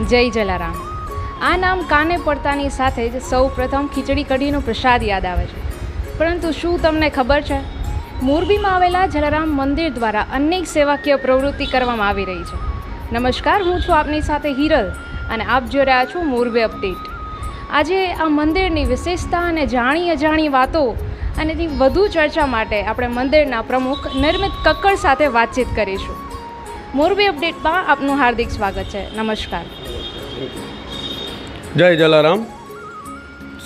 જય જલારામ. આ નામ કાને પડતાની સાથે જ સૌ પ્રથમ ખીચડી કઢીનો પ્રસાદ યાદ આવે છે. પરંતુ શું તમને ખબર છે? મોરબીમાં આવેલા જલારામ મંદિર દ્વારા અનેક સેવાકીય પ્રવૃત્તિ કરવામાં આવી રહી છે. નમસ્કાર, હું છું આપની સાથે હિરલ અને આપ જોઈ રહ્યા છો મોરબી અપડેટ. આજે આ મંદિરની વિશેષતા અને જાણી અજાણી વાતો અને તેની વધુ ચર્ચા માટે આપણે મંદિરના પ્રમુખ નિર્મિત કક્કડ સાથે વાતચીત કરીશું. મોરબી અપડેટમાં આપનું હાર્દિક સ્વાગત છે. નમસ્કાર. જય જલારામ.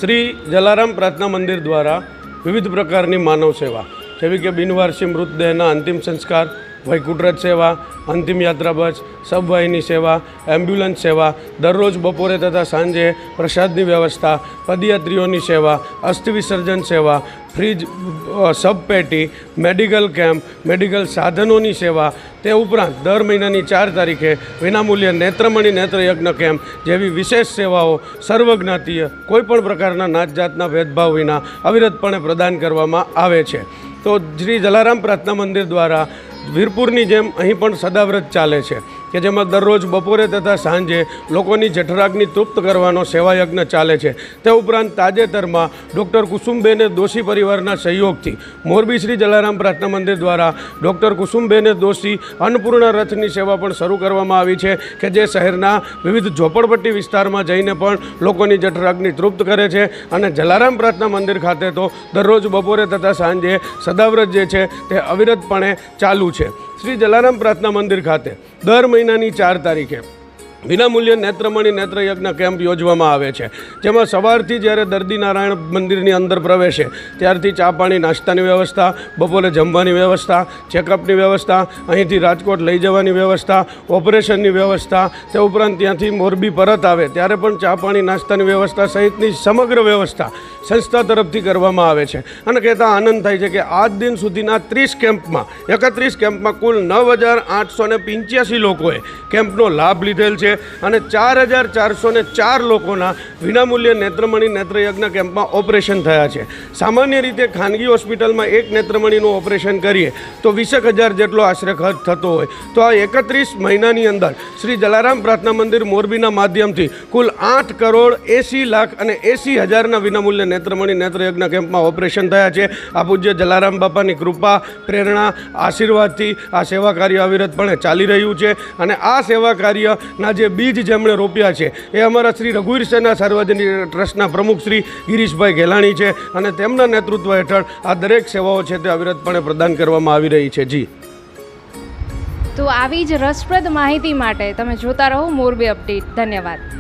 શ્રી જલારામ પ્રાર્થના મંદિર દ્વારા વિવિધ પ્રકારની માનવ સેવા, જેવી કે બિનવારસી મૃતદેહના અંતિમ સંસ્કાર, વૈકુંઠરથ સેવા, અંતિમ યાત્રા બસ, સબવાહીની સેવા, એમ્બ્યુલન્સ સેવા, દરરોજ બપોરે તથા સાંજે પ્રસાદની વ્યવસ્થા, પદયાત્રીઓની સેવા અસ્થિ વિસર્જન સેવા ફ્રીજ સબપેટી સબ પેટી મેડિકલ કેમ્પ, મેડિકલ સાધનોની સેવા, તે ઉપરાંત દર મહિનાની ચાર તારીખે વિનામૂલ્ય નેત્રમણી નેત્રયજ્ઞ કેમ્પ જેવી વિશેષ સેવાઓ સર્વજ્ઞાતીય કોઈપણ પ્રકારના નાત જાતના ભેદભાવ વિના અવિરતપણે પ્રદાન કરવામાં આવે છે. તો શ્રી જલારામ પ્રાર્થના મંદિર દ્વારા વીરપુરની જેમ અહીં પણ સદાવ્રત ચાલે છે કે જેમાં દરરોજ બપોરે તથા સાંજે લોકોની જઠરાગની તૃપ્ત કરવાનો સેવાયજ્ઞ ચાલે છે. તે ઉપરાંત તાજેતરમાં ડૉક્ટર કુસુમબેને દોશી પરિવારના સહયોગથી મોરબી શ્રી જલારામ પ્રાર્થના મંદિર દ્વારા ડૉક્ટર કુસુમબેને દોશી અન્નપૂર્ણા રથની સેવા પણ શરૂ કરવામાં આવી છે કે જે શહેરના વિવિધ ઝોપડપટ્ટી વિસ્તારમાં જઈને પણ લોકોની જઠરાગની તૃપ્ત કરે છે અને જલારામ પ્રાર્થના મંદિર ખાતે તો દરરોજ બપોરે તથા સાંજે સદાવ્રત જે છે તે અવિરતપણે ચાલુ છે. શ્રી જલારામ પ્રાર્થના મંદિર ખાતે દર મહિનાની ચાર તારીખે. વિનામૂલ્ય નેત્રમણી નેત્રયજ્ઞ કેમ્પ યોજવામાં આવે છે. જેમાં સવારથી જ્યારે દર્દી નારાયણ મંદિરની અંદર પ્રવેશે, ત્યારથી ચા પાણી નાસ્તાની વ્યવસ્થા, બપોરે જમવાની વ્યવસ્થા, ચેકઅપની વ્યવસ્થા, અહીંથી રાજકોટ લઈ જવાની વ્યવસ્થા, ઓપરેશનની વ્યવસ્થા, તે ઉપરાંત ત્યાંથી મોરબી પરત આવે, ત્યારે પણ ચા પાણી નાસ્તાની વ્યવસ્થા સહિતની સમગ્ર વ્યવસ્થા સંસ્થા તરફથી કરવામાં આવે છે. અને કહેતા આનંદ થાય છે કે આજ દિન સુધીના ત્રીસ કેમ્પમાં, એકત્રીસ કેમ્પમાં કુલ નવ હજાર આઠસો ને પંચ્યાસી લોકોએ કેમ્પનો લાભ લીધેલ અને ચાર હજાર ચારસો ને ચાર લોકોના વિનામૂલ્ય નેત્રમણી નેત્રયજ્ઞ કેમ્પમાં ઓપરેશન થયા છે. સામાન્ય રીતે ખાનગી હોસ્પિટલમાં એક નેત્રમણીનું ઓપરેશન કરીએ તો વીસેક હજાર જેટલો આશરે ખર્ચ થતો હોય. તો આ એકત્રીસ મહિનાની અંદર શ્રી જલારામ પ્રાર્થના મંદિર મોરબીના માધ્યમથી કુલ આઠ કરોડ એંસી લાખ અને એંસી હજારના વિનામૂલ્ય નેત્રમણી નેત્રયજ્ઞ કેમ્પમાં ઓપરેશન થયા છે. આ પૂજ્ય જલારામ બાપાની કૃપા, પ્રેરણા, આશીર્વાદથી આ સેવા કાર્ય અવિરતપણે ચાલી રહ્યું છે. અને આ સેવા કાર્યના જે બીજ જેમણે રોપ્યા છે, એ અમારા શ્રી રઘુવીર સેના સાર્વજનિક ટ્રસ્ટના પ્રમુખ શ્રી ગિરીશભાઈ ઘેલાણી છે અને તેમના નેતૃત્વ હેઠળ આ દરેક સેવાઓ છે તે અવિરતપણે પ્રદાન કરવામાં આવી રહી છે. જી. તો આવી જ રસપ્રદ માહિતી માટે તમે જોતા રહો મોરબી અપડેટ. ધન્યવાદ.